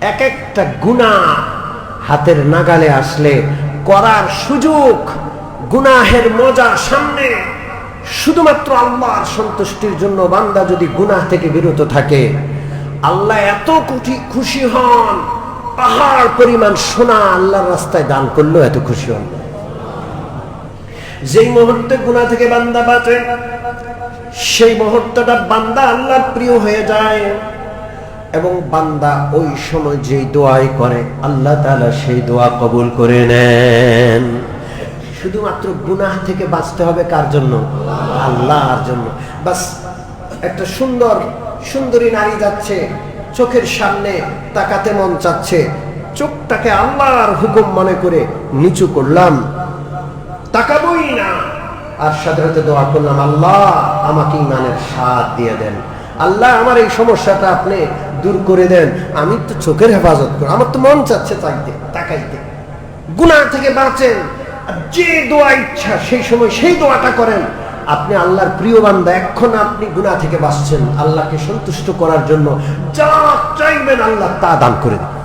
এক একটা গুণা হাতের নাগালে আসলে করার সুযোগ, গুনাহের মজা সামনে। শুধুমাত্র আল্লাহর সন্তুষ্টির জন্য বান্দা যদি গুনাহ থেকে বিরত থাকে, আল্লাহ এত কোটি খুশি হন, পাহাড় পরিমাণ সোনা আল্লাহর রাস্তায় দান করলেও এত খুশি হন। যেই মুহূর্তে গুনাহ থেকে বান্দা বাঁচে, সেই মুহূর্তটা বান্দা আল্লাহর প্রিয় হয়ে যায়। এবং বান্দা ওই সময় যেই দোয়াই করে, আল্লাহ তাআলা সেই দোয়া কবুল করে নেন। শুধুমাত্র গুনাহ থেকে বাঁচতে হবে কার জন্য? আল্লাহর জন্য। বাস, একটা সুন্দর, সুন্দরী নারী যাচ্ছে, চোখের সামনে তাকাতে মন চাচ্ছে, চোখটাকে আল্লাহর হুকুম মনে করে নিচু করলাম। তাকাবই না। আর সাথে দোয়া করলাম, আল্লাহ আমাকে ইমানের স্বাদ দিয়ে দেন। আল্লাহ আমার এই সমস্যাটা আপনি দূর করে দেন। আমি তো চোখের হেফাজত করি। আমার তো মন চাচ্ছে চাইতে তাকাইতে। গুনা থেকে বাঁচেন। যে দোয়া ইচ্ছা, সেই সময় সেই দোয়াটা করেন। আপনি আল্লাহর প্রিয় বান্ধা এখন আপনি গুণা থেকে বাঁচছেন। আল্লাহকে সন্তুষ্ট করার জন্য যা চাইবেন আল্লাহ তা দান করে দেন।